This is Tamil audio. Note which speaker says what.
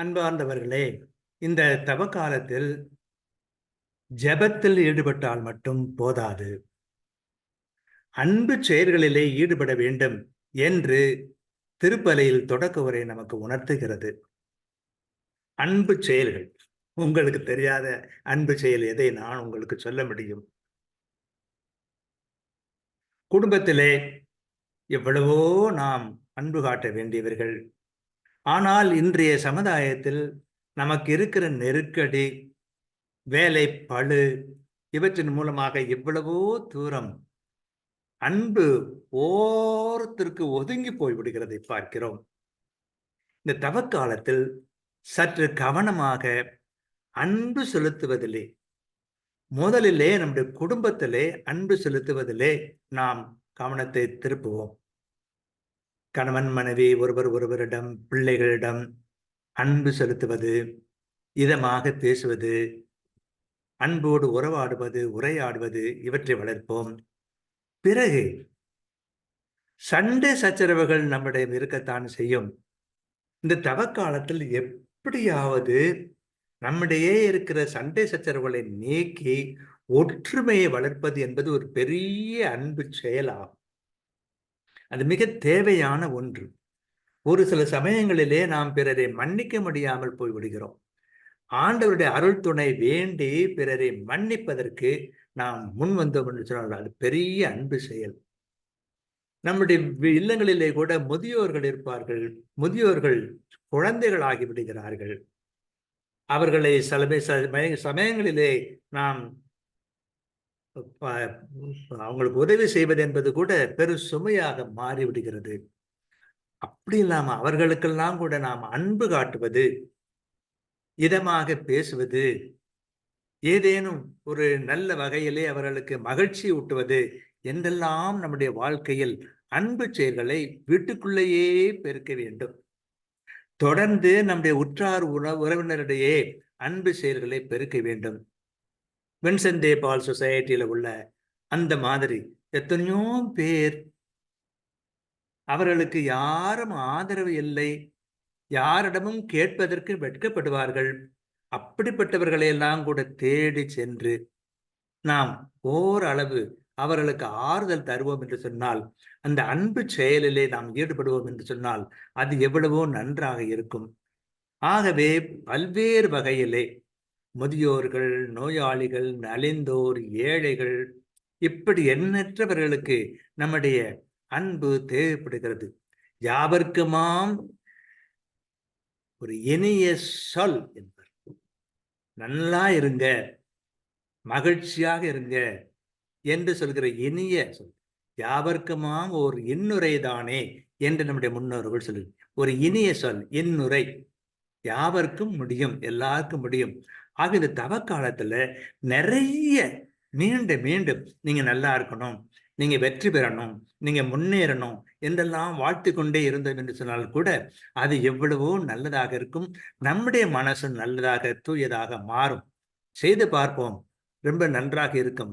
Speaker 1: அன்பார்ந்தவர்களே இந்த தவ காலத்தில் ஜெபத்தில் ஈடுபட்டால் மட்டும் போதாது. அன்பு செயல்களிலே ஈடுபட வேண்டும் என்று திருப்பலையில் தொடக்க உரை நமக்கு உணர்த்துகிறது. அன்பு செயல்கள். உங்களுக்கு தெரியாத அன்பு செயல் எதை நான் உங்களுக்கு சொல்ல முடியும்? குடும்பத்திலே எவ்வளவோ நாம் அன்பு காட்ட வேண்டியவர்கள் ஆனால் இன்றைய சமுதாயத்தில் நமக்கு இருக்கிற நெருக்கடி வேலை பழு இவற்றின் மூலமாக எவ்வளவோ தூரம் அன்பு ஓரத்திற்கு ஒதுங்கி போய்விடுகிறதை பார்க்கிறோம். இந்த தவக்காலத்தில் சற்று கவனமாக அன்பு செலுத்துவதிலே முதலிலே நம்முடைய குடும்பத்திலே அன்பு செலுத்துவதிலே நாம் கவனத்தை திருப்புவோம். கணவன் மனைவி ஒருவர் ஒருவரிடம் பிள்ளைகளிடம் அன்பு செலுத்துவது இதமாக பேசுவது அன்போடு உறவாடுவது உரையாடுவது இவற்றை வளர்ப்போம். பிறகு சண்டை சச்சரவுகள் நம்மிடம் இருக்கத்தான் செய்யும். இந்த தவக்காலத்தில் எப்படியாவது நம்மிடையே இருக்கிற சண்டை சச்சரவுகளை நீக்கி ஒற்றுமையை வளர்ப்பது என்பது ஒரு பெரிய அன்பு செயலாகும். அது மிக தேவையான ஒன்று. ஒரு சில சமயங்களிலே நாம் பிறரை மன்னிக்க முடியாமல் போய்விடுகிறோம். ஆண்டவருடைய அருள் துணை வேண்டி பிறரை மன்னிப்பதற்கு நாம் முன் வந்தோம் என்று சொன்னால் அது பெரிய அன்பு செயல். நம்முடைய இல்லங்களிலே கூட முதியோர்கள் இருப்பார்கள். முதியோர்கள் குழந்தைகள் ஆகிவிடுகிறார்கள். அவர்களை சில சமயங்களிலே நாம் அவங்களுக்கு உதவி செய்வது என்பது கூட பெரு சுமையாக மாறிவிடுகிறது அப்படி இல்லாம அவர்களுக்கெல்லாம் கூட நாம் அன்பு காட்டுவது இதமாக பேசுவது ஏதேனும் ஒரு நல்ல வகையிலே அவர்களுக்கு மகிழ்ச்சி ஊட்டுவது என்றெல்லாம் நம்முடைய வாழ்க்கையில் அன்பு செயல்களை வீட்டுக்குள்ளேயே பெருக்க வேண்டும். தொடர்ந்து நம்முடைய உற்றார் உறவினரிடையே அன்பு செயல்களை பெருக்க வேண்டும். வின்சென்டே பால் சொசைட்டியில் உள்ள அந்த மாதிரி எத்தனையோ பேர் அவர்களுக்கு யாரும் ஆதரவு இல்லை. யாரிடமும் கேட்பதற்கு வெட்கப்படுவார்கள். அப்படிப்பட்டவர்களை எல்லாம் கூட தேடி சென்று நாம் ஓரளவு அவர்களுக்கு ஆறுதல் தருவோம் என்று சொன்னால் அந்த அன்பு செயலிலே நாம் ஈடுபடுவோம் என்று சொன்னால் அது எவ்வளவோ நன்றாக இருக்கும். ஆகவே பல்வேறு வகையிலே முதியோர்கள் நோயாளிகள் நலிந்தோர் ஏழைகள் இப்படி எண்ணற்றவர்களுக்கு நம்முடைய அன்பு தேவைப்படுகிறது. யாவர்க்குமாம் ஒரு இனிய சொல் என்பர். நல்லா இருங்க மகிழ்ச்சியாக இருங்க என்று சொல்கிற இனிய சொல். யாவர்க்குமாம் ஒரு இன்னுரை தானே என்று நம்முடைய முன்னோர்கள் சொல்லு ஒரு இனிய சொல் இன்னுரை. யாவர்க்கும் முடியும் எல்லாருக்கும் முடியும். ஆக இந்த தவ காலத்துல நிறைய மீண்டும் மீண்டும் நீங்க நல்லா இருக்கணும் நீங்க வெற்றி பெறணும் நீங்க முன்னேறணும் என்றெல்லாம் வாழ்த்து கொண்டே இருந்தோம் என்று சொன்னால் கூட அது எவ்வளவோ நல்லதாக இருக்கும். நம்முடைய மனசு நல்லதாக தூயதாக மாறும். செய்து பார்ப்போம். ரொம்ப நன்றாக இருக்கும்.